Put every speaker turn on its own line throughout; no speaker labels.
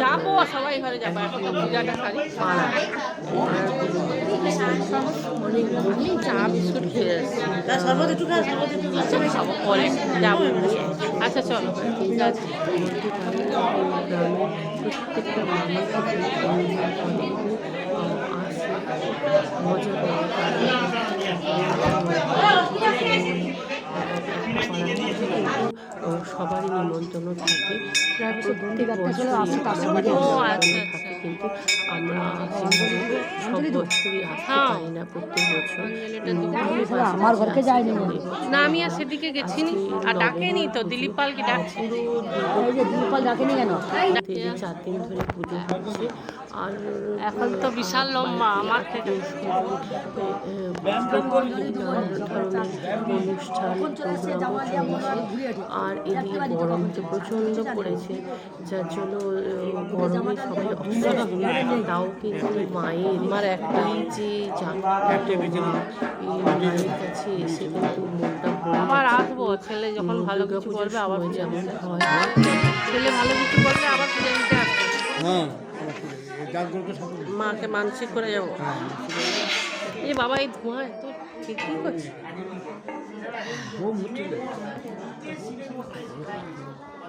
যাব সবাই ঘরে যাব এখন পূজাটা
পাড়া
আমি চা বিস্কুট খেয়ে আসছি
তা একটু খা সর্বত একটু খা।
আচ্ছা খাব পরে যাব। আচ্ছা চলো
প্রত্যেকটা মানুষ আসে মজা করে সবারই নিমন্ত্রণ থাকে প্রায় প্রত্যেক বছর
আচ্ছা,
থাকে
আচ্ছা।
কিন্তু আমরা বছরই
হ্যাঁ।
না প্রত্যেক বছর। আমার ঘরকে যায়নি
না আমি আর সেদিকে গেছিনি। আর ডাকেনি তো দিলীপ পালকে ডাকছে।
থেকে চার দিন ধরে পুজো হচ্ছে। আর
এখন তো বিশাল লম্বা আমার থেকে।
অনুষ্ঠান আর এদিকে গরম তো প্রচণ্ড পড়েছে যার জন্য আহ, গরমে সবাই অসুস্থ। তাও কিন্তু মায়ের
একটা-
এই যে জাগ্রত মায়ের কাছে এসে কিন্তু মনটা
আবার আসব ছেলে যখন ভালো কিছু করবে আবার
যেমন
ছেলে ভালো কিছু করবে আবার আসবে।
হ্যাঁ
মাকে মানসিক করে যাব। এই বাবা এই ধোঁয়া এত ঠিক করছে।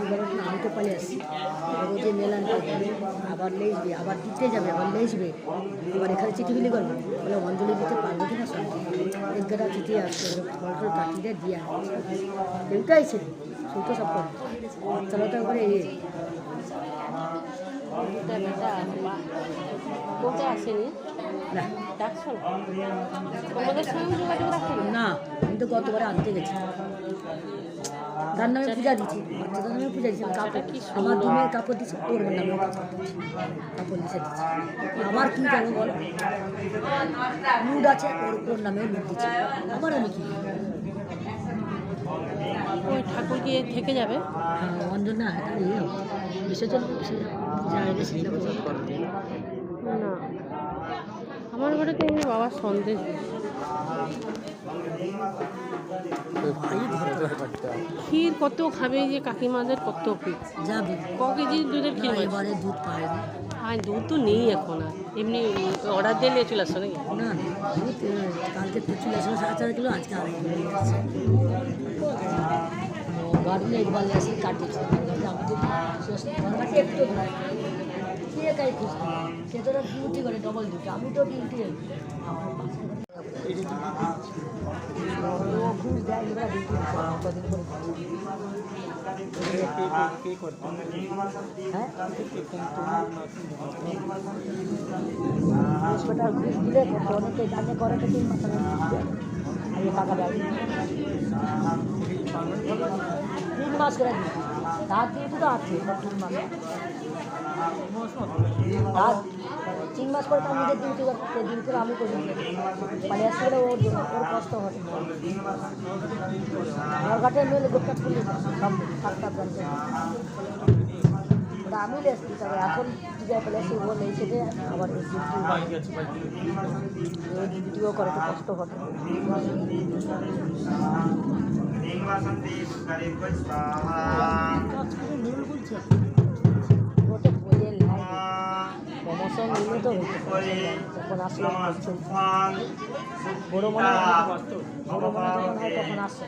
জন্য আমি তো পালিয়ে আসছি ওই যে মেলান আবার লেসবে আবার দিতে যাবে আবার লেসবে আবার এখানে চিঠি বিলি করবে বলে অঞ্জলি দিতে পারব কিনা সব চিঠি আসছে এবার ফল টল কাটিয়ে দিয়ে এটাই ছিল সেই তো সব করে চলাটা করে
দুটা বেটা। আসেনি
না
ডাকছো তোমাদের সঙ্গে যোগাযোগ রাখেনি
না আমি তো গতবারে আনতে গেছি। তার নামে পূজা দিচ্ছি বাচ্চাদের নামে পূজা দিচ্ছি কাপড় আমার দুমের কাপড় দিচ্ছি ওর নামে কাপড় দিচ্ছি দিচ্ছে আমার কি জানো বল? মুড আছে ওর ওর নামে মুড দিচ্ছি আমার আমি কি?
ওই ঠাকুর গিয়ে থেকে যাবে?
না। এটা হবে। বিসর্জন।
না আমার ঘরে তো এমনি বাবার সন্দেশ ক্ষীর কত খাবে যে কাকিমাদের কত ক কেজি দুধের ক্ষীর
দুধ পায়নি।
আর দুধ তো নেই এখন আর। এমনি অর্ডার দিলে চলে আসছো নাকি?
না না, দুধ কালকে তো চলে আসলো সাড়ে চার কিলো আজকে আড়াই কিলো গাড়ি একবার এসে সে তো ডিউটি করে ডবল ডিউটি আমি তো ডিউটি ঘুষ দেয় এবার ডিউটি কদিন করে হ্যাঁ বৃহস্পতিবার ঘুষ দিলে তো অনেকে জানে করে তো তিন মাস দেয়। দেয় করে দিই তার ডিউটি তো আছে তিন মাস তার তিন মাস পরে তার নিজের ডিউটি করতে দিন করে আমি করি মানে আসতে গেলে ওর ওর কষ্ট হয়। আমার ঘাটে মেলে গোটা খুলে সব সাতটা ব্রাঞ্চে আমি লেসছি তবে এখন পূজায় পেলে সে ও লেসে যে আবার ডিউটিও করে। কষ্ট হবে ওটা বইয়ের লাই প্রমোশন নিলে তো হইতে বড় মনে হয় তখন আসে